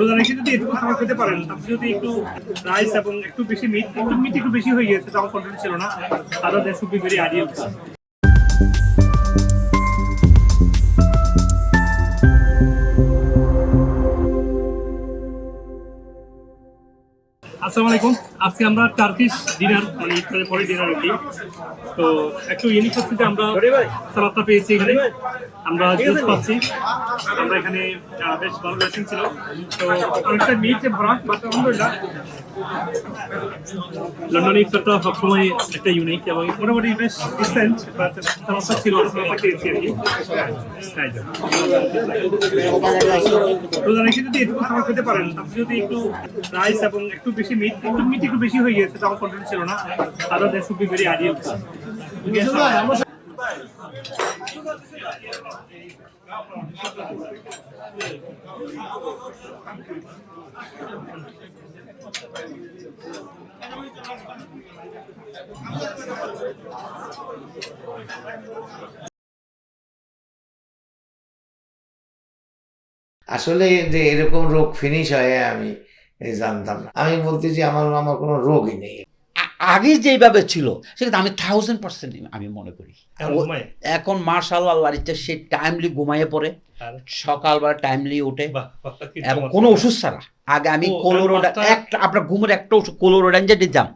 রোজা রেখে যদি এটুকু খাবার খেতে পারেন, আপনি যদি একটু রাইস এবং একটু বেশি মিট একটু মিট একটু বেশি হয়ে গেছে তখন কন্ট্রোল ছিল না। আদার দ্যাট শুড বি আসসালামু আলাইকুম। আজকে আমরা টার্কিশ ডিনার মানে ইফতারের পরে ডিনার রেডি তো একটু ইউনিক হচ্ছে যে আমরা সালাদটা পেয়েছি এখানে। আমরা জুস পাচ্ছি। আমরা এখানে বেশ ভালো ড্রেসিং ছিল। তো অনেকটা মিট ভরা বাট আলহামদুলিল্লাহ লন্ডনে ইফতারটা সবসময় একটা ইউনিক এবং মোটামুটি বেশ ডিসেন্ট বাট সালাদটা ছিল সালাদটা খেয়েছি আর কি। তো। রোজা যদি এটুকু খাবার খেতে পারেন আপনি যদি একটু রাইস এবং একটু বেশি একটু একটু বেশি হয়ে তখন কন্ট্রোল ছিল না। আদার ভেরি আইডিয়াল আসলে যে এরকম রোগ ফিনিশ হয় আমি এই জানতাম না। আমি বলতেছি আমার আমার কোনো রোগই নেই। আগে যেভাবে ছিল সেটা আমি থাউজেন্ড পার্সেন্ট আমি মনে করি। এখন ঘুমায়? এখন মার্শাল আল্লাহরিতে সে টাইমলি ঘুমাইয়ে পড়ে। আর? সকালবেলা টাইমলি কি এবং কোনো ওষুধ ছাড়া। আগে আমি কোলোরোডা একটা আপনার ঘুমের একটা ওষুধ কোলোরোডান যে দিতাম।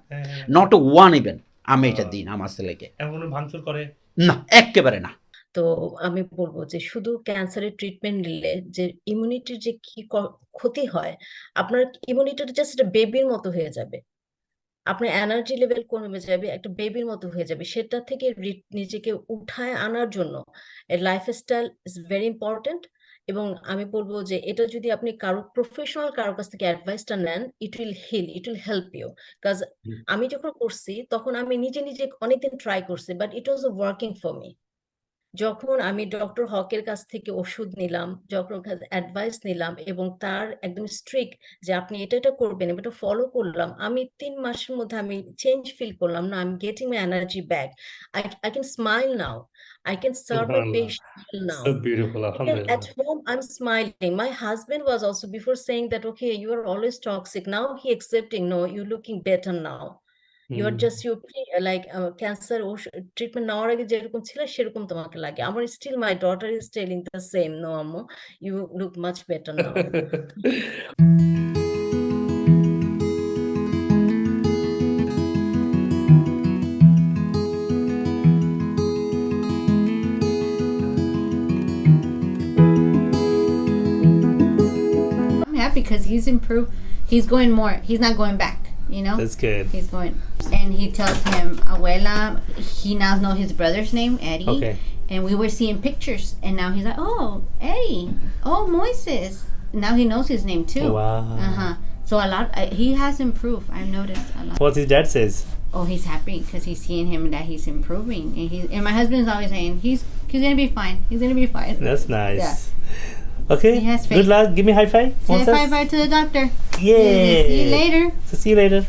নট ওয়ান ইভেন আমি এটা দিন আমার ছেলেকে। ভাঙচুর করে? না একেবারে না। তো আমি বলব যে শুধু ক্যান্সারের ট্রিটমেন্ট নিলে যে ইমিউনিটির যে কি ক্ষতি হয় আপনার ইমিউনিটিটা জাস্ট একটা বেবির মতো হয়ে যাবে। আপনার এনার্জি লেভেল কমে যাবে একটা বেবির মতো হয়ে যাবে। সেটা থেকে নিজেকে উঠায় আনার জন্য লাইফস্টাইল ইজ ভেরি ইম্পর্টেন্ট এবং আমি বলব যে এটা যদি আপনি কারও প্রফেশনাল কারও কাছ থেকে অ্যাডভাইসটা নেন it will heal it will help you কাজ আমি যখন করছি তখন আমি নিজে নিজে অনেকদিন ট্রাই করছি but it was working for me যখন আমি ডক্টর হকের কাছ থেকে ওষুধ নিলাম যখন অ্যাডভাইস নিলাম এবং তার একদম স্ট্রিক্ট যে আপনি এটা এটা করবেন এটা ফলো করলাম আমি তিন মাসের মধ্যে আমি চেঞ্জ ফিল করলাম না I am getting my energy back I I can smile now I can serve my Subhanallah. Patient now So beautiful, at home, I'm smiling. My husband was also before saying that, okay, you are always toxic. Now he accepting, no, you're looking better now. You are হুম। just you like uh, cancer treatment নেওয়ার আগে যেরকম ছিল সেরকম তোমাকে লাগে আমার still my daughter is telling the same no আম্মু you look much better now I'm happy because he's improved. He's going more. He's not going back. You know. That's good. He's going, and he tells him, "Abuela." He now know his brother's name, Eddie. Okay. And we were seeing pictures, and now he's like, "Oh, Eddie. Oh, Moises." Now he knows his name too. Wow. Uh huh. So a lot. Uh, he has improved. I've noticed a lot. What his dad says. Oh, he's happy because he's seeing him that he's improving, and he's and my husband's always saying he's he's gonna be fine. He's gonna be fine. That's nice. Yeah. Okay. Has Good luck. Give me high five. Say bye bye to the doctor. Yay. See you later. So see you later.